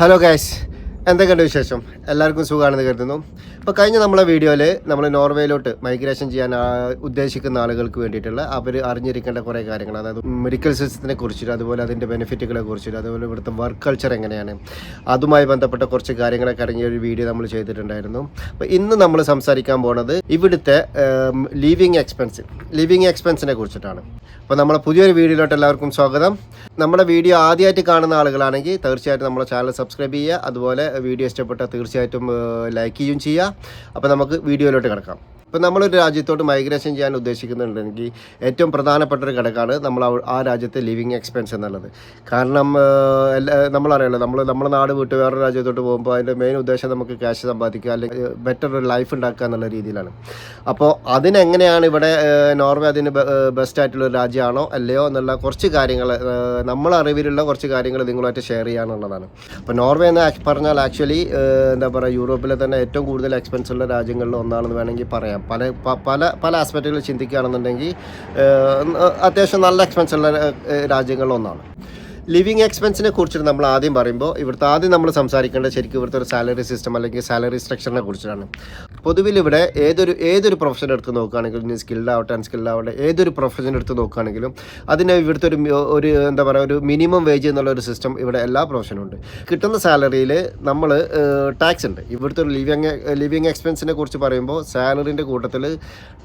Hello guys എന്തൊക്കെയുണ്ട് വിശേഷം? എല്ലാവർക്കും സുഖമാണെന്ന് കരുതുന്നു. അപ്പോൾ കഴിഞ്ഞ നമ്മളെ വീഡിയോയിൽ നമ്മൾ നോർവേയിലോട്ട് മൈഗ്രേഷൻ ചെയ്യാൻ ഉദ്ദേശിക്കുന്ന ആളുകൾക്ക് വേണ്ടിയിട്ടുള്ള അവർ അറിഞ്ഞിരിക്കേണ്ട കുറേ കാര്യങ്ങൾ. അതായത് മെഡിക്കൽ സിസ്റ്റത്തിനെ കുറിച്ചിട്ട് അതുപോലെ അതിന്റെ ബെനിഫിറ്റുകളെ കുറിച്ചിട്ട് അതുപോലെ ഇവിടുത്തെ വർക്ക് കൾച്ചർ എങ്ങനെയാണ്. അതുമായി ബന്ധപ്പെട്ട കുറച്ച് കാര്യങ്ങളൊക്കെ അടങ്ങിയ ഒരു വീഡിയോ നമ്മൾ ചെയ്തിട്ടുണ്ടായിരുന്നു. അപ്പോൾ ഇന്ന് നമ്മൾ സംസാരിക്കാൻ പോണത് ഇവിടുത്തെ ലിവിങ് എക്സ്പെൻസ് ലിവിങ് എക്സ്പെൻസിനെ കുറിച്ചിട്ടാണ്. അപ്പോൾ നമ്മളെ പുതിയൊരു വീഡിയോയിലോട്ട് എല്ലാവർക്കും സ്വാഗതം. നമ്മുടെ വീഡിയോ ആദ്യമായിട്ട് കാണുന്ന ആളുകളാണെങ്കിൽ തീർച്ചയായിട്ടും നമ്മളെ ചാനൽ സബ്സ്ക്രൈബ് ചെയ്യുക. അതുപോലെ വീഡിയോ ഇഷ്ടപ്പെട്ടാൽ തീർച്ചയായിട്ടും ലൈക്ക് ചെയ്യുകയും ചെയ്യുക. അപ്പോൾ നമുക്ക് വീഡിയോയിലോട്ട് കിടക്കാം. ഇപ്പോൾ നമ്മളൊരു രാജ്യത്തോട്ട് മൈഗ്രേഷൻ ചെയ്യാൻ ഉദ്ദേശിക്കുന്നുണ്ടെങ്കിൽ ഏറ്റവും പ്രധാനപ്പെട്ട ഒരു ഘടകമാണ് നമ്മൾ ആ- രാജ്യത്തെ ലിവിങ് എക്സ്പെൻസ് എന്നുള്ളത്. കാരണം എല്ലാ നമ്മളറിയാലോ നമ്മൾ നമ്മുടെ നാട് വിട്ട് വേറെ രാജ്യത്തോട്ട് പോകുമ്പോൾ അതിന്റെ മെയിൻ ഉദ്ദേശം നമുക്ക് ക്യാഷ് സമ്പാദിക്കുക അല്ലെങ്കിൽ ബെറ്റർ ഒരു ലൈഫ് ഉണ്ടാക്കുക എന്നുള്ള രീതിയിലാണ്. അപ്പോൾ അതിനെങ്ങനെയാണ് ഇവിടെ നോർവേ അതിന് ബെസ്റ്റ് ആയിട്ടുള്ള ഒരു രാജ്യമാണോ അല്ലയോ എന്നുള്ള കുറച്ച് കാര്യങ്ങൾ നമ്മളെ അറിവിലുള്ള കുറച്ച് കാര്യങ്ങൾ നിങ്ങളുമായിട്ട് ഷെയർ ചെയ്യാനുള്ളതാണ്. അപ്പോൾ നോർവേ എന്ന് പറഞ്ഞാൽ ആക്ച്വലി എന്താ പറയുക യൂറോപ്പിലെ തന്നെ ഏറ്റവും കൂടുതൽ എക്സ്പെൻസ് ഉള്ള രാജ്യങ്ങളിൽ ഒന്നാണെന്ന് വേണമെങ്കിൽ പറയാം. പല പല പല ആസ്പെക്റ്റുകളിൽ ചിന്തിക്കുകയാണെന്നുണ്ടെങ്കിൽ അത്യാവശ്യം നല്ല എക്സ്പെൻസ് ഉള്ള ഏഹ്, ഒന്നാണ്. ലിവിങ് എക്സ്പെൻസിനെ കുറിച്ചിട്ട് നമ്മൾ ആദ്യം പറയുമ്പോൾ ഇവിടുത്തെ ആദ്യം നമ്മൾ സംസാരിക്കേണ്ടത് ശരിക്കും ഇവിടുത്തെ ഒരു സാലറി സിസ്റ്റം അല്ലെങ്കിൽ സാലറി സ്ട്രക്ചറിനെ കുറിച്ചിട്ടാണ്. പൊതുവിൽ ഇവിടെ ഏതൊരു ഏതൊരു പ്രൊഫഷൻ എടുത്ത് നോക്കുകയാണെങ്കിലും ഇനി സ്കിൽഡ് ആവട്ടെ അൺസ്കിൽഡ് ആവട്ടെ ഏതൊരു പ്രൊഫഷൻ എടുത്ത് നോക്കുകയാണെങ്കിലും അതിന് ഇവിടുത്തെ ഒരു ഒരു എന്താ പറയുക ഒരു മിനിമം വേജ് എന്നുള്ള ഒരു സിസ്റ്റം ഇവിടെ എല്ലാ പ്രൊഫഷനും ഉണ്ട്. കിട്ടുന്ന സാലറിയിൽ നമ്മൾ ടാക്സ് ഉണ്ട്. ഇവിടുത്തെ ഒരു ലിവിങ് ലിവിങ് എക്സ്പെൻസിനെ കുറിച്ച് പറയുമ്പോൾ സാലറിന്റെ കൂട്ടത്തിൽ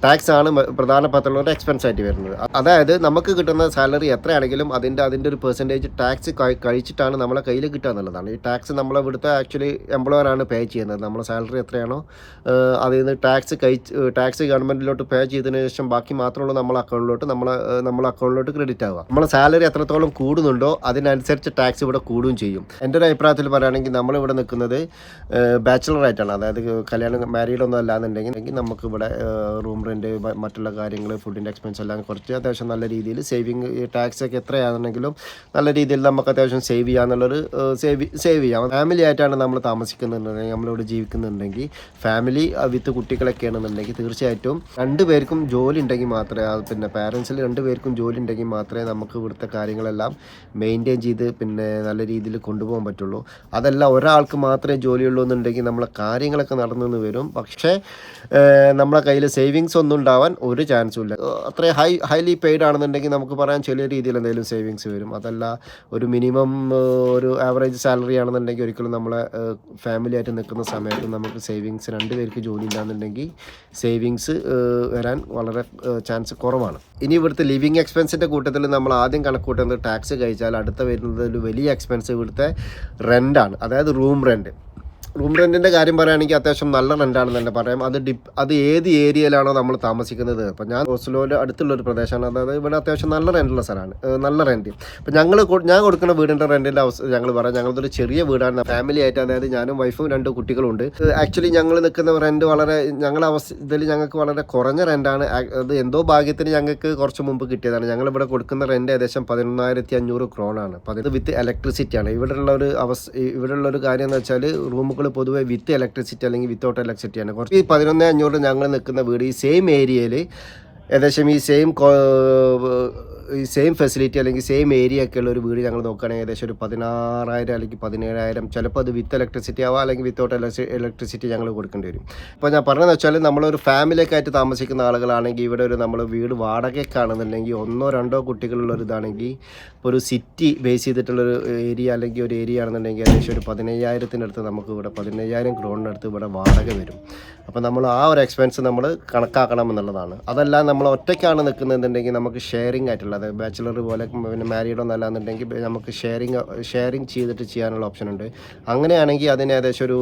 ടാക്സ് ആണ് പ്രധാനപ്പെട്ട ഒരു എക്സ്പെൻസ് ആയിട്ട് വരുന്നത്. അതായത് നമുക്ക് കിട്ടുന്ന സാലറി എത്രയാണെങ്കിലും അതിന്റെ അതിന്റെ ഒരു പെർസെന്റേജ് ടാക്സ് കഴിച്ചിട്ടാണ് നമ്മളെ കയ്യിൽ കിട്ടുക എന്നുള്ളതാണ്. ഈ ടാക്സ് നമ്മളെ ഇവിടുത്തെ ആക്ച്വലി എംപ്ലോയർ ആണ് പേ ചെയ്യുന്നത്. നമ്മളെ സാലറി എത്രയാണോ അതിൽ നിന്ന് ടാക്സ് കഴിച്ച് ടാക്സ് ഗവൺമെന്റിലോട്ട് പേ ചെയ്തതിന് ശേഷം ബാക്കി മാത്രമുള്ള നമ്മളെ അക്കൗണ്ടിലോട്ട് നമ്മളെ നമ്മളെ അക്കൗണ്ടിലോട്ട് ക്രെഡിറ്റ് ആവുക. നമ്മളെ സാലറി എത്രത്തോളം കൂടുന്നുണ്ടോ അതിനനുസരിച്ച് ടാക്സ് ഇവിടെ കൂടുകയും ചെയ്യും. എന്റെ ഒരു അഭിപ്രായത്തിൽ പറയുകയാണെങ്കിൽ നമ്മളിവിടെ നിൽക്കുന്നത് ബാച്ചിലർ ആയിട്ടാണ്. അതായത് കല്യാണം മാരീഡ് ഒന്നും അല്ലാന്നുണ്ടെങ്കിൽ നമുക്ക് ഇവിടെ റൂം റെന്റ് മറ്റുള്ള കാര്യങ്ങൾ ഫുഡിന്റെ എക്സ്പെൻസ് എല്ലാം കുറച്ച് അത്യാവശ്യം നല്ല രീതിയിൽ സേവിങ് ടാക്സ് ഒക്കെ എത്രയാണെങ്കിലും നല്ല രീതിയിൽ നമുക്ക് അത്യാവശ്യം സേവ് ചെയ്യാമെന്നുള്ളൊരു സേവ് സേവ് ചെയ്യാം. ഫാമിലി ആയിട്ടാണ് നമ്മൾ താമസിക്കുന്നുണ്ടെങ്കിൽ നമ്മളിവിടെ ജീവിക്കുന്നുണ്ടെങ്കിൽ ഫാമിലി വിത്ത് കുട്ടികളൊക്കെ ആണെന്നുണ്ടെങ്കിൽ തീർച്ചയായിട്ടും രണ്ടുപേർക്കും ജോലി ഉണ്ടെങ്കിൽ മാത്രമേ പിന്നെ പാരൻസിൽ രണ്ടുപേർക്കും ജോലി ഉണ്ടെങ്കിൽ മാത്രമേ നമുക്ക് ഇവിടുത്തെ കാര്യങ്ങളെല്ലാം മെയിന്റെയിൻ ചെയ്ത് പിന്നെ നല്ല രീതിയിൽ കൊണ്ടുപോകാൻ പറ്റുള്ളൂ. അതല്ല ഒരാൾക്ക് മാത്രമേ ജോലിയുള്ളൂ എന്നുണ്ടെങ്കിൽ നമ്മളെ കാര്യങ്ങളൊക്കെ നടന്നു വരും. പക്ഷേ നമ്മളെ കയ്യിൽ സേവിങ്സ് ഒന്നും ഉണ്ടാവാൻ ഒരു ചാൻസും ഇല്ല. ഏഹ്, അത്രയും ഹൈ ഹൈലി പെയ്ഡ് ആണെന്നുണ്ടെങ്കിൽ നമുക്ക് പറയാൻ ചെറിയ രീതിയിൽ എന്തെങ്കിലും സേവിങ്സ് വരും. അതല്ല ഒരു മിനിമം ഒരു ആവറേജ് സാലറി ആണെന്നുണ്ടെങ്കിൽ ഒരിക്കലും നമ്മളെ ഫാമിലി ആയിട്ട് നിൽക്കുന്ന സമയത്ത് നമുക്ക് സേവിങ്സ് രണ്ട് പേർക്ക് ജോലി ഇല്ലാന്നുണ്ടെങ്കിൽ സേവിങ്സ് വരാൻ വളരെ ചാൻസ് കുറവാണ്. ഇനി ഇവിടുത്തെ ലിവിങ് എക്സ്പെൻസിന്റെ കൂട്ടത്തിൽ നമ്മൾ ആദ്യം കണക്കൂട്ടുന്നത് ടാക്സ് കഴിച്ചാൽ അടുത്ത വരുന്നത് ഒരു വലിയ എക്സ്പെൻസ് ഇവിടുത്തെ റെന്റാണ് അതായത് റൂം റെന്റ് റൂം റെന്റിന്റെ കാര്യം പറയുകയാണെങ്കിൽ അത്യാവശ്യം നല്ല റെന്റാണെന്ന് തന്നെ പറയാം. അത് ഡിപ് അത് ഏത് ഏരിയയിലാണോ നമ്മൾ താമസിക്കുന്നത്. അപ്പം ഞാൻ ഓസ്ലോയിൽ അടുത്തുള്ള ഒരു പ്രദേശമാണ്. അതായത് ഇവിടെ അത്യാവശ്യം നല്ല റെന്റുള്ള സ്ഥലമാണ്. നല്ല റെന്റ് അപ്പോൾ ഞങ്ങൾ ഞാൻ കൊടുക്കുന്ന വീടിന്റെ റെന്റിന്റെ അവസ്ഥ ഞങ്ങൾ പറയാം. ഞങ്ങളതൊരു ചെറിയ വീടാണ്. ഫാമിലി ആയിട്ട് അതായത് ഞാനും വൈഫും രണ്ട് കുട്ടികളുണ്ട്. ആക്ച്വലി ഞങ്ങൾ നിൽക്കുന്ന റെന്റ് വളരെ ഞങ്ങളുടെ അവസ്ഥ ഇതിൽ ഞങ്ങൾക്ക് വളരെ കുറഞ്ഞ റെന്റാണ് അത് എന്തോ ഭാഗ്യത്തിന് ഞങ്ങൾക്ക് കുറച്ച് മുമ്പ് കിട്ടിയതാണ്. ഞങ്ങളിവിടെ കൊടുക്കുന്ന റെന്റ് ഏകദേശം പതിനൊന്നായിരത്തി അഞ്ഞൂറ് ക്രോണാണ്. അപ്പോൾ അത് വിത്ത് ഇലക്ട്രിസിറ്റി ആണ്. ഇവിടെയുള്ള ഒരു അവസ്ഥ ഇവിടെയുള്ള ഒരു കാര്യം എന്ന് വെച്ചാൽ റൂമുകൾ പൊതുവെ വിത്ത് ഇലക്ട്രിസിറ്റി അല്ലെങ്കിൽ വിത്തൗട്ട് ഇലക്ട്രിസിറ്റി ആണ്. കുറച്ച് ഈ പതിനൊന്ന് അഞ്ഞൂറ് ഞങ്ങൾ നിൽക്കുന്ന വീട് ഈ സെയിം ഏരിയയിൽ ഏകദേശം ഈ സെയിം സെയിം ഫെസിലിറ്റി അല്ലെങ്കിൽ സെയിം ഏരിയ ഒക്കെ ഉള്ള ഒരു വീട് ഞങ്ങൾ നോക്കുകയാണെങ്കിൽ ഏകദേശം ഒരു പതിനാറായിരം അല്ലെങ്കിൽ പതിനേഴായിരം ചിലപ്പോൾ അത് വിത്ത് ഇലക്ട്രിസിറ്റി ആവാം അല്ലെങ്കിൽ വിത്തൗട്ട് ഇലക്ട്രിസിറ്റി ഞങ്ങൾ കൊടുക്കേണ്ടി വരും. അപ്പോൾ ഞാൻ പറഞ്ഞതെന്ന് വെച്ചാൽ നമ്മളൊരു ഫാമിലിയൊക്കെ ആയിട്ട് താമസിക്കുന്ന ആളുകളാണെങ്കിൽ ഇവിടെ ഒരു നമ്മൾ വീട് വാടകയ്ക്കാണെന്നുണ്ടെങ്കിൽ ഒന്നോ രണ്ടോ കുട്ടികളുള്ള ഒരു ഇതാണെങ്കിൽ ഇപ്പോൾ ഒരു സിറ്റി ബേസ് ചെയ്തിട്ടുള്ളൊരു ഏരിയ അല്ലെങ്കിൽ ഒരു ഏരിയ ആണെന്നുണ്ടെങ്കിൽ ഏകദേശം ഒരു പതിനയ്യായിരത്തിനടുത്ത് നമുക്ക് ഇവിടെ പതിനയ്യായിരം ക്രോണിനടുത്ത് ഇവിടെ വാടക വരും. അപ്പോൾ നമ്മൾ ആ ഒരു എക്സ്പെൻസ് നമ്മൾ കണക്കാക്കണം എന്നുള്ളതാണ്. അതല്ല നമ്മൾ ഒറ്റയ്ക്കാണ് നിൽക്കുന്നതെന്നുണ്ടെങ്കിൽ നമുക്ക് ഷെയറിംഗ് ആയിട്ടുള്ളത് ബാച്ചിലർ പോലെ പിന്നെ മാരീഡ് ഒന്നും അല്ലാന്നുണ്ടെങ്കിൽ നമുക്ക് ഷെയറിങ് ഷെയറിങ് ചെയ്തിട്ട് ചെയ്യാനുള്ള ഓപ്ഷൻ ഉണ്ട്. അങ്ങനെയാണെങ്കിൽ അതിന് ഏകദേശം ഒരു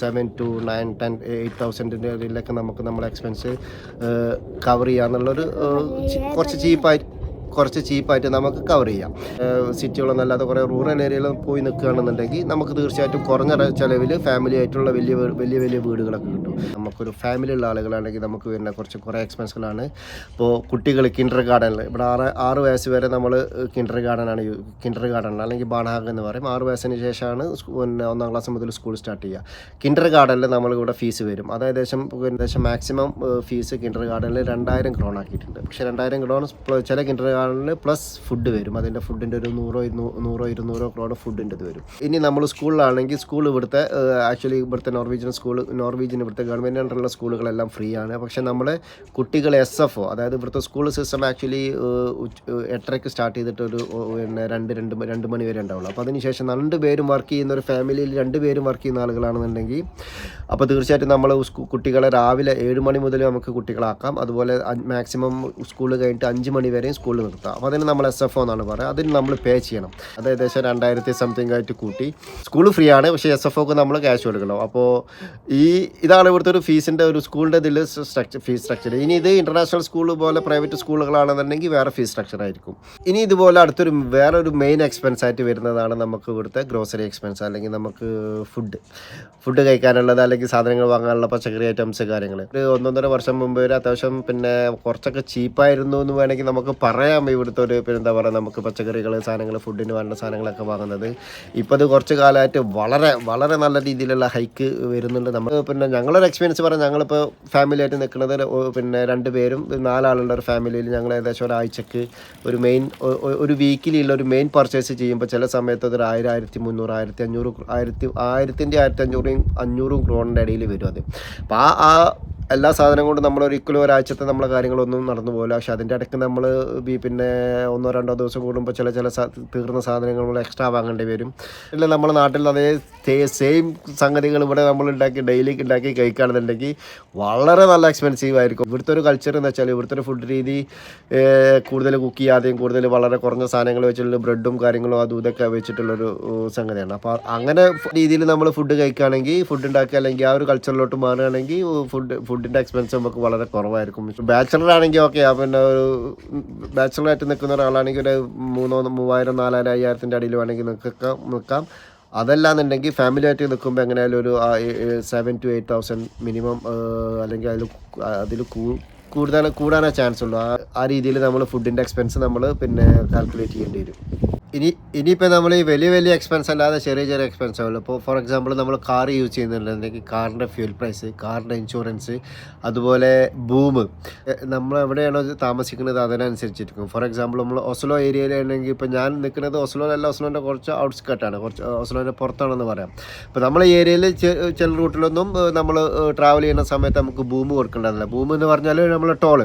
seven two nine ten eight തൗസൻഡിന്റെ ഇതിലൊക്കെ നമുക്ക് നമ്മളെ എക്സ്പെൻസ് കവർ ചെയ്യാന്നുള്ളൊരു കുറച്ച് ചീപ്പായിട്ട് കുറച്ച് ചീപ്പായിട്ട് നമുക്ക് കവർ ചെയ്യാം. സിറ്റികളൊന്നും അല്ലാതെ കുറേ റൂറൽ ഏരിയയിൽ പോയി നിൽക്കുകയാണെന്നുണ്ടെങ്കിൽ നമുക്ക് തീർച്ചയായിട്ടും കുറഞ്ഞ ചിലവിൽ ഫാമിലി ആയിട്ടുള്ള വലിയ വലിയ വലിയ വീടുകളൊക്കെ കിട്ടും. നമുക്കൊരു ഫാമിലി ഉള്ള ആളുകളാണെങ്കിൽ നമുക്ക് വരുന്ന കുറച്ച് കുറേ എക്സ്പെൻസുകളാണ് ഇപ്പോൾ കുട്ടികൾ കിൻഡർ ഗാർഡനിൽ ഇവിടെ ആറ് ആറ് വയസ്സ് വരെ നമ്മൾ കിൻഡർ ഗാർഡനാണ് കിൻഡർ ഗാർഡൻ അല്ലെങ്കിൽ ബാണാഗ് എന്ന് പറയും. ആറ് വയസ്സിന് ശേഷമാണ് പിന്നെ ഒന്നാം ക്ലാസ് മുതൽ സ്കൂൾ സ്റ്റാർട്ട് ചെയ്യുക. കിൻഡർ ഗാർഡനിൽ നമ്മളിവിടെ ഫീസ് വരും. അത് ഏകദേശം ഏകദേശം മാക്സിമം ഫീസ് കിൻഡർ ഗാർഡനിൽ രണ്ടായിരം ക്രോൺ ആക്കിയിട്ടുണ്ട്. പക്ഷേ രണ്ടായിരം ക്രോൺ ചില കിൻഡർ ആളിന് പ്ലസ് ഫുഡ് വരും. അതിന്റെ ഫുഡിന്റെ ഒരു നൂറോ നൂറോ ഇരുന്നൂറോ ക്രോഡ് ഫുഡിന്റെ ഇത് വരും. ഇനി നമ്മൾ സ്കൂളിലാണെങ്കിൽ സ്കൂൾ ഇവിടുത്തെ ആക്ച്വലി ഇവിടുത്തെ നോർവീജിയൻ സ്കൂൾ നോർവീജിയൻ ഇവിടുത്തെ ഗവൺമെന്റ് അണ്ടറുള്ള സ്കൂളുകളെല്ലാം ഫ്രീ ആണ്. പക്ഷേ നമ്മൾ കുട്ടികൾ എസ് എഫ് ഒ അതായത് ഇവിടുത്തെ സ്കൂൾ സിസ്റ്റം ആക്ച്വലി എട്ടരയ്ക്ക് സ്റ്റാർട്ട് ചെയ്തിട്ട് ഒരു പിന്നെ രണ്ട് രണ്ട് രണ്ട് മണി വരെ ഉണ്ടാവുള്ളൂ. അപ്പോൾ അതിനുശേഷം രണ്ട് പേരും വർക്ക് ചെയ്യുന്ന ഒരു ഫാമിലിയിൽ രണ്ട് പേരും വർക്ക് ചെയ്യുന്ന ആളുകളാണെന്നുണ്ടെങ്കിൽ അപ്പോൾ തീർച്ചയായിട്ടും നമ്മൾ കുട്ടികളെ രാവിലെ ഏഴ് മണി മുതൽ നമുക്ക് കുട്ടികളാക്കാം. അതുപോലെ മാക്സിമം സ്കൂൾ കഴിഞ്ഞിട്ട് അഞ്ച് മണി വരെയും സ്കൂളിൽ നിർത്താം അപ്പോൾ അതിന് നമ്മൾ എസ് എഫ് ഒ എന്നാണ് പറയുക. അതിന് നമ്മൾ പേ ചെയ്യണം. അത് ഏകദേശം രണ്ടായിരത്തി സംതിങ് ആയിട്ട് കൂട്ടി. സ്കൂൾ ഫ്രീ ആണ് പക്ഷേ എസ് എഫ് ഒക്ക് നമ്മൾ ക്യാഷ് കൊടുക്കണം. അപ്പോൾ ഈ ഇതാണ് ഇവിടുത്തെ ഒരു ഫീസിന്റെ ഒരു സ്കൂളിന്റെ ഇതിൽ സ്ട്രക്ചർ ഫീസ് സ്ട്രക്ചർ ഇനി ഇത് ഇന്റർനാഷണൽ സ്കൂൾ പോലെ പ്രൈവറ്റ് സ്കൂളുകളാണെന്നുണ്ടെങ്കിൽ വേറെ ഫീസ് സ്ട്രക്ചർ ആയിരിക്കും. ഇനി ഇതുപോലെ അടുത്തൊരു വേറെ ഒരു മെയിൻ എക്സ്പെൻസ് ആയിട്ട് വരുന്നതാണ് നമുക്ക് ഇവിടുത്തെ ഗ്രോസറി എക്സ്പെൻസ് അല്ലെങ്കിൽ നമുക്ക് ഫുഡ് ഫുഡ് കഴിക്കാനുള്ളത് അല്ലെങ്കിൽ സാധനങ്ങൾ വാങ്ങാനുള്ള പച്ചക്കറി ഐറ്റംസ് കാര്യങ്ങൾ ഒരു ഒന്നൊന്നര വർഷം മുമ്പ് വരെ അത്യാവശ്യം പിന്നെ കുറച്ചൊക്കെ ചീപ്പായിരുന്നു എന്ന് വേണമെങ്കിൽ നമുക്ക് പറയാം. ഇവിടുത്തെ ഒരു പിന്നെ എന്താ പറയുക നമുക്ക് പച്ചക്കറികൾ സാധനങ്ങൾ ഫുഡിന് വേണ്ട സാധനങ്ങളൊക്കെ വാങ്ങുന്നത്. ഇപ്പോൾ അത് കുറച്ച് കാലമായിട്ട് വളരെ വളരെ നല്ല രീതിയിലുള്ള ഹൈക്ക് വരുന്നുണ്ട്. നമ്മൾ പിന്നെ ഞങ്ങളൊരു എക്സ്പീരിയൻസ് പറയാം. ഞങ്ങളിപ്പോൾ ഫാമിലി ആയിട്ട് നിൽക്കുന്നത് പിന്നെ രണ്ട് പേരും നാലാളുള്ള ഒരു ഫാമിലിയിൽ ഞങ്ങൾ ഏകദേശം ഒരാഴ്ചക്ക് ഒരു മെയിൻ ഒരു വീക്കിലുള്ള ഒരു മെയിൻ പർച്ചേസ് ചെയ്യുമ്പോൾ ചില സമയത്ത് അതൊരു ആയിരം ആയിരത്തി മുന്നൂറ് ആയിരത്തി അഞ്ഞൂറ് ആയിരത്തി ആയിരത്തിന്റെ ആയിരത്തി അഞ്ഞൂറും അഞ്ഞൂറും ക്രോണിന്റെ ഇടയിൽ വരും അത്. അപ്പോൾ ആ ആ എല്ലാ സാധനം കൊണ്ട് നമ്മൾ ഒരിക്കലും ഒരാഴ്ചത്തെ നമ്മളെ കാര്യങ്ങളൊന്നും നടന്നു പോകില്ല. പക്ഷെ അതിന്റെ ഇടയ്ക്ക് നമ്മൾ പിന്നെ ഒന്നോ രണ്ടോ ദിവസം കൂടുമ്പോൾ ചില ചില തീർന്ന സാധനങ്ങൾ നമ്മൾ എക്സ്ട്രാ വാങ്ങേണ്ടി വരും. ഇല്ല നമ്മുടെ നാട്ടിൽ അതേ സെയിം സംഗതികൾ ഇവിടെ നമ്മൾ ഉണ്ടാക്കി ഡെയിലി ഉണ്ടാക്കി കഴിക്കുകയാണെന്നുണ്ടെങ്കിൽ വളരെ നല്ല എക്സ്പെൻസീവ് ആയിരിക്കും. ഇവിടുത്തെ ഒരു കൾച്ചർ എന്ന് വെച്ചാൽ ഇവിടുത്തെ ഒരു ഫുഡ് രീതി കൂടുതൽ കുക്ക് ചെയ്യാതെയും കൂടുതൽ വളരെ കുറഞ്ഞ സാധനങ്ങൾ വെച്ചിട്ടുള്ള ബ്രെഡും കാര്യങ്ങളും അതും ഇതൊക്കെ വെച്ചിട്ടുള്ളൊരു സംഗതിയാണ്. അപ്പോൾ അങ്ങനെ രീതിയിൽ നമ്മൾ ഫുഡ് കഴിക്കുകയാണെങ്കിൽ ഫുഡ് ഉണ്ടാക്കുക അല്ലെങ്കിൽ ആ ഒരു കൾച്ചറിലോട്ട് മാറുകയാണെങ്കിൽ ഫുഡ് ഫുഡ് ഫുഡിന്റെ എക്സ്പെൻസ് നമുക്ക് വളരെ കുറവായിരിക്കും. ബാച്ചലർ ആണെങ്കിൽ ഓക്കെ പിന്നെ ഒരു ബാച്ചലറായിട്ട് നിൽക്കുന്ന ഒരാളാണെങ്കിൽ ഒരു മൂന്നോ മൂവായിരം നാലായിരം അയ്യായിരത്തിന്റെ അടിയിൽ വേണമെങ്കിൽ നിൽക്കാം നിൽക്കാം. അതല്ലാന്നുണ്ടെങ്കിൽ ഫാമിലി ആയിട്ട് നിൽക്കുമ്പോൾ എങ്ങനെയായാലും ഒരു seven two eight thousand minimum അല്ലെങ്കിൽ അതിൽ അതിൽ കൂടുതൽ കൂടാനാണ് ചാൻസ് ഉള്ളൂ. ആ രീതിയിൽ നമ്മൾ ഫുഡിന്റെ എക്സ്പെൻസ് നമ്മൾ പിന്നെ കാൽക്കുലേറ്റ് ചെയ്യേണ്ടി വരും. ഇനി ഇനിയിപ്പോൾ നമ്മൾ ഈ വലിയ വലിയ എക്സ്പെൻസ് അല്ലാതെ ചെറിയ ചെറിയ എക്സ്പെൻസ് ആവുള്ളൂ. ഇപ്പോൾ ഫോർ എക്സാമ്പിൾ നമ്മൾ കാർ യൂസ് ചെയ്യുന്നുണ്ടെങ്കിൽ കാറിന്റെ ഫ്യൂൽ പ്രൈസ് കാറിന്റെ ഇൻഷുറൻസ് അതുപോലെ ബൂമ് നമ്മൾ എവിടെയാണോ താമസിക്കുന്നത് അതിനനുസരിച്ചിരിക്കും. ഫോർ എക്സാമ്പിൾ നമ്മൾ ഒസ്ലോ ഏരിയയിലാണെങ്കിൽ ഇപ്പോൾ ഞാൻ നിൽക്കുന്നത് ഒസ്ലോയിലല്ല ഒസ്ലോന്റെ കുറച്ച് ഔട്ട്സ്കട്ടാണ് കുറച്ച് ഒസ്ലോന്റെ പുറത്താണെന്ന് പറയാം. അപ്പോൾ നമ്മളെ ഏരിയയിൽ ചില റൂട്ടിലൊന്നും നമ്മൾ ട്രാവൽ ചെയ്യുന്ന സമയത്ത് നമുക്ക് ബൂമ് കൊടുക്കേണ്ടതല്ല. ബൂമ് എന്ന് പറഞ്ഞാൽ നമ്മൾ ടോൾ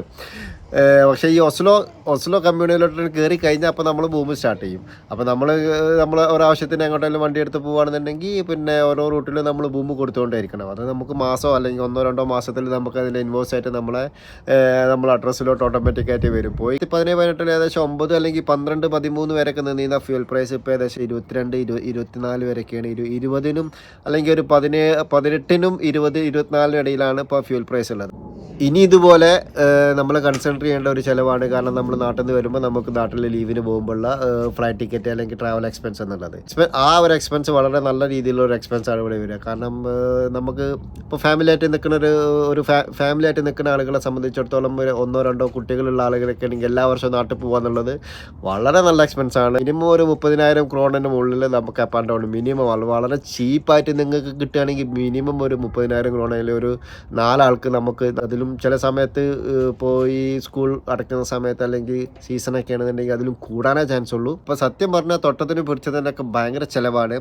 പക്ഷേ ഈ ഒസ്ലോ ഒസ്ലോ കമ്മ്യൂണിലോട്ട് കയറി കഴിഞ്ഞാൽ അപ്പോൾ നമ്മൾ ഭൂമി സ്റ്റാർട്ട് ചെയ്യും. അപ്പോൾ നമ്മൾ നമ്മൾ ഒരാവശ്യത്തിന് എങ്ങോട്ടെങ്കിലും വണ്ടി എടുത്ത് പോവുകയാണെന്നുണ്ടെങ്കിൽ പിന്നെ ഓരോ റൂട്ടിലും നമ്മൾ ഭൂമി കൊടുത്തുകൊണ്ടേയിരിക്കണം അത് നമുക്ക് മാസമോ അല്ലെങ്കിൽ ഒന്നോ രണ്ടോ മാസത്തിൽ നമുക്ക് അതിൽ ഇൻവോയ്സ് ആയിട്ട് നമ്മളെ നമ്മൾ അഡ്രസ്സിലോട്ട് ഓട്ടോമാറ്റിക്കായിട്ട് വരും. പോയി പതിനേഴ് പതിനെട്ടിൽ ഏകദേശം ഒമ്പത് അല്ലെങ്കിൽ പന്ത്രണ്ട് പതിമൂന്ന് വരെയൊക്കെ നിന്നിരുന്ന ഫ്യൂൽ പ്രൈസ് ഇപ്പോൾ ഏകദേശം ഇരുപത്തിരണ്ട് ഇരു ഇരുപത്തിനാല് വരെയൊക്കെയാണ്. ഇരു ഇരുപതിനും അല്ലെങ്കിൽ ഒരു പതിനേഴ് പതിനെട്ടിനും ഇരുപത് ഇരുപത്തിനാലിനും ഇടയിലാണ് ഇപ്പോൾ ഫ്യൂൽ പ്രൈസ് ഉള്ളത്. ഇനി ഇതുപോലെ നമ്മൾ കൺസിഡർ ചെയ്യേണ്ട ഒരു ചിലവാണ്. കാരണം നമ്മൾ നാട്ടിൽ നിന്ന് വരുമ്പോൾ നമുക്ക് നാട്ടിലെ ലീവിന് പോകുമ്പോഴുള്ള ഫ്ലൈറ്റ് ടിക്കറ്റ് അല്ലെങ്കിൽ ട്രാവൽ എക്സ്പെൻസ് എന്നുള്ളത്. ആ ഒരു എക്സ്പെൻസ് വളരെ നല്ല രീതിയിലുള്ള ഒരു എക്സ്പെൻസ് ആണ് ഇവിടെ വരിക. കാരണം നമുക്ക് ഇപ്പോൾ ഫാമിലി ആയിട്ട് നിൽക്കുന്ന ഒരു ഒരു ഫാമിലി ആയിട്ട് നിൽക്കുന്ന ആളുകളെ സംബന്ധിച്ചിടത്തോളം ഒന്നോ രണ്ടോ കുട്ടികളുള്ള ആളുകളൊക്കെ ആണെങ്കിൽ എല്ലാ വർഷവും നാട്ടിൽ പോകാന്നുള്ളത് വളരെ നല്ല എക്സ്പെൻസ് ആണ്. മിനിമം ഒരു മുപ്പതിനായിരം ക്രോണിന്റെ മുകളിൽ നമുക്ക് അപ്പ് മിനിമം വളരെ ചീപ്പായിട്ട് നിങ്ങൾക്ക് കിട്ടുകയാണെങ്കിൽ മിനിമം ഒരു മുപ്പതിനായിരം ക്രോണയിൽ ഒരു നാലാൾക്ക് നമുക്ക് അതിലും ചില സമയത്ത് ഇപ്പോൾ ഈ സ്കൂൾ അടയ്ക്കുന്ന സമയത്ത് അല്ലെങ്കിൽ സീസണൊക്കെ ആണെന്നുണ്ടെങ്കിൽ അതിലും കൂടാനേ ചാൻസ് ഉള്ളൂ. ഇപ്പോൾ സത്യം പറഞ്ഞാൽ തൊട്ടത്തിന് പിടിച്ചതിനൊക്കെ ഭയങ്കര ചിലവാണ്.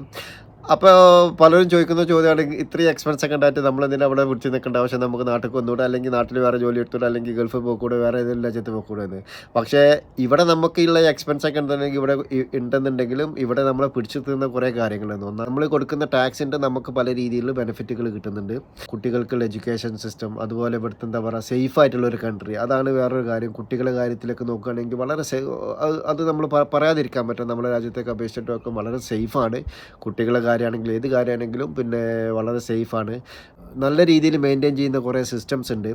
അപ്പോൾ പലരും ചോദിക്കുന്ന ചോദ്യമാണ് ഇത്രയും എക്സ്പെൻസ് ഒക്കെ ഉണ്ടായിട്ട് നമ്മൾ എന്തിനാ അവിടെ പിടിച്ച് നിൽക്കേണ്ട ആവശ്യം നമുക്ക് നാട്ടിൽ കൊന്നുകൂടെ അല്ലെങ്കിൽ നാട്ടിൽ വേറെ ജോലി എടുത്തൂടെ അല്ലെങ്കിൽ ഗൾഫിൽ പോക്കൂടെ വേറെ ഏതെങ്കിലും രാജ്യത്ത് പോക്കൂടെ എന്ന്. പക്ഷേ ഇവിടെ നമുക്കുള്ള എക്സ്പെൻസ് ഒക്കെ ഉണ്ടെങ്കിൽ ഇവിടെ ഉണ്ടെന്നുണ്ടെങ്കിലും ഇവിടെ നമ്മളെ പിടിച്ചു തീർന്ന കുറേ കാര്യങ്ങളുണ്ട്. ഒന്ന് നമ്മൾ കൊടുക്കുന്ന ടാക്സിന്റെ നമുക്ക് പല രീതിയിലുള്ള ബെനിഫിറ്റുകൾ കിട്ടുന്നുണ്ട്. കുട്ടികൾക്കുള്ള എഡ്യൂക്കേഷൻ സിസ്റ്റം അതുപോലെ ഇവിടുത്തെ എന്താ പറയുക സേഫ് ആയിട്ടുള്ള ഒരു കൺട്രി അതാണ് വേറൊരു കാര്യം. കുട്ടികളുടെ കാര്യത്തിലൊക്കെ നോക്കുകയാണെങ്കിൽ വളരെ അത് നമ്മൾ പറയാതിരിക്കാൻ പറ്റും നമ്മുടെ രാജ്യത്തേക്ക് അപേക്ഷിച്ചിട്ടൊക്കെ വളരെ സേഫാണ് കുട്ടികളുടെ കാര്യമാണെങ്കിലും ഏത് കാര്യമാണെങ്കിലും പിന്നെ വളരെ സേഫാണ്. നല്ല രീതിയിൽ മെയിന്റെയിൻ ചെയ്യുന്ന കുറേ സിസ്റ്റംസ് ഉണ്ട്.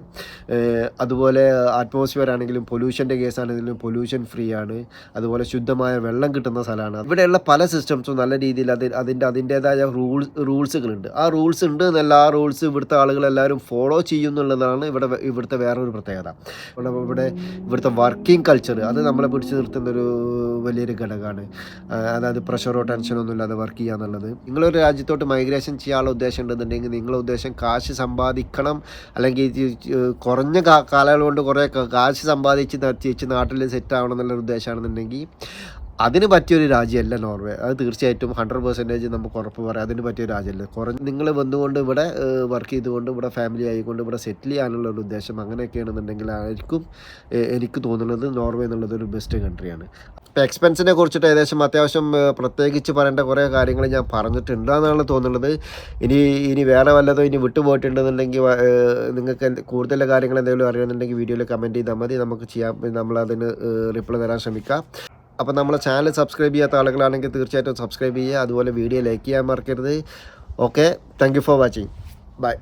അതുപോലെ അറ്റ്മോസ്ഫിയർ ആണെങ്കിലും പൊല്യൂഷന്റെ കേസാണെങ്കിലും പൊല്യൂഷൻ ഫ്രീ ആണ്. അതുപോലെ ശുദ്ധമായ വെള്ളം കിട്ടുന്ന സ്ഥലമാണ്. ഇവിടെയുള്ള പല സിസ്റ്റംസും നല്ല രീതിയിൽ അത് അതിന്റെ അതിന്റേതായ റൂൾസ് റൂൾസുകളുണ്ട് ആ റൂൾസ് ഉണ്ട് എന്നല്ല ആ റൂൾസ് ഇവിടുത്തെ ആളുകളെല്ലാവരും ഫോളോ ചെയ്യുന്നുള്ളതാണ് ഇവിടെ ഇവിടുത്തെ വേറൊരു പ്രത്യേകത. ഇവിടെ ഇവിടുത്തെ വർക്കിംഗ് കൾച്ചർ അത് നമ്മളെ പിടിച്ചു നിർത്തുന്നൊരു വലിയൊരു ഘടകമാണ്. അതായത് പ്രഷറോ ടെൻഷനോ ഒന്നും ഇല്ലാതെ വർക്ക് ചെയ്യുക എന്നുള്ളത്. നിങ്ങളൊരു രാജ്യത്തോട്ട് മൈഗ്രേഷൻ ചെയ്യാനുള്ള ഉദ്ദേശം ഉണ്ടെന്നുണ്ടെങ്കിൽ നിങ്ങളുടെ ഉദ്ദേശം കാശ് സമ്പാദിക്കണം. അല്ലെങ്കിൽ കുറഞ്ഞ കാലങ്ങൾ കൊണ്ട് കുറേ കാശ് സമ്പാദിച്ച് തിരിച്ച് നാട്ടിൽ സെറ്റ് ആവണം എന്നുള്ളൊരു ഉദ്ദേശമാണെന്നുണ്ടെങ്കിൽ അതിന് പറ്റിയൊരു രാജ്യമല്ല നോർവേ. അത് തീർച്ചയായിട്ടും ഹൺഡ്രഡ് പെർസെന്റേജ് നമുക്ക് ഉറപ്പ് പറയാം. അതിന് പറ്റിയ രാജ്യമല്ല. കുറഞ്ഞ് നിങ്ങൾ വന്നുകൊണ്ട് ഇവിടെ വർക്ക് ചെയ്തുകൊണ്ട് ഇവിടെ ഫാമിലി ആയിക്കൊണ്ട് ഇവിടെ സെറ്റിൽ ചെയ്യാനുള്ള ഒരു ഉദ്ദേശം അങ്ങനെയൊക്കെയാണെന്നുണ്ടെങ്കിൽ ആയിരിക്കും എനിക്ക് തോന്നുന്നത് നോർവേ എന്നുള്ളത് ഒരു ബെസ്റ്റ് കൺട്രിയാണ് എക്സ്പെൻസിനെ കുറിച്ചിട്ട് ഏകദേശം അത്യാവശ്യം പ്രത്യേകിച്ച് പറയേണ്ട കുറേ കാര്യങ്ങൾ ഞാൻ പറഞ്ഞിട്ടുണ്ട് പറഞ്ഞിട്ടുണ്ടെന്നാണ് തോന്നുന്നത്. ഇനി ഇനി വേറെ വല്ലതും ഇനി വിട്ടുപോയിട്ടുണ്ടെന്നുണ്ടെങ്കിൽ നിങ്ങൾക്ക് കൂടുതൽ കാര്യങ്ങൾ എന്തെങ്കിലും അറിയണമെന്നുണ്ടെങ്കിൽ വീഡിയോയിൽ കമന്റ് ചെയ്താൽ മതി. നമുക്ക് ചെയ്യാം. നമ്മളതിന് റിപ്ലൈ തരാൻ ശ്രമിക്കാം. അപ്പോൾ നമ്മളെ ചാനൽ സബ്സ്ക്രൈബ് ചെയ്യാത്ത ആളുകളാണെങ്കിൽ തീർച്ചയായിട്ടും സബ്സ്ക്രൈബ് ചെയ്യുക. അതുപോലെ വീഡിയോ ലൈക്ക് ചെയ്യാൻ മറക്കരുത്. Okay thank for watching bye